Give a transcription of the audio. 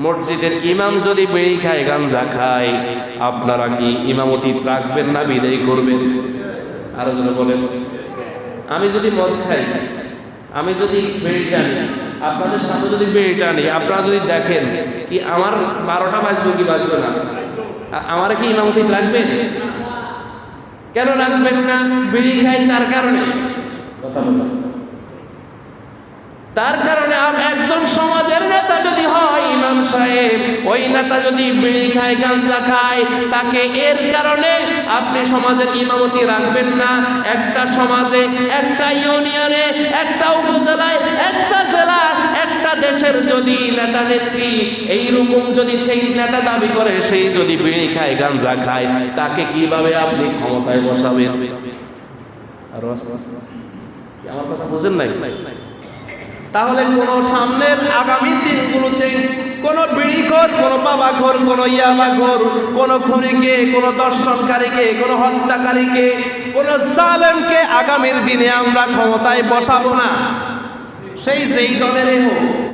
মসজিদের ইমাম যদি বেড়ি খায় গাঞ্জা খায়, আপনারা কি ইমামতি রাখবেন না বিদায় করবেন? আরও যেন বলেন। আমি যদি মদ খাই, আমি যদি বেড়ি টানি, আপনাদের সাথে যদি বেড়ি টানি, আপনারা যদি দেখেন কি আমার বারোটা বাজবে কি বাজবে না? আমার কি ইমামতি লাগবে কেন রাখবেন না? বিড়ি খাই তার কারণে। তার কারণে আম- একজন সমাজের নেতা যদি ওই নেতা যদি বিড়ি খায় গাঞ্জা খায়, তাকে এর কারণে আপনি সমাজের ইমামতি রাখবেন না। একটা সমাজে, একটা ইউনিয়নে, একটা উপজেলায়, একটা জেলা, একটা দেশের যদি নেতা নেত্রী এইরকম যদি সেই নেতা দাবি করে, সেই যদি বিড়ি খায় গাঞ্জা খায়, তাকে কীভাবে আপনি ক্ষমতায় বসাবেন? তাহলে কোন সামনের আগামী দিনগুলোতে কোন বিড়িঘর কোন বাবা ঘর কোন ইয়াবা ঘর কোন খুনিকে, কোন দর্শনকারীকে, কোন হত্যাকারীকে, কোন জালেমকে আগামীর দিনে আমরা ক্ষমতায় বসাবো না। সেই সেই দলের হোক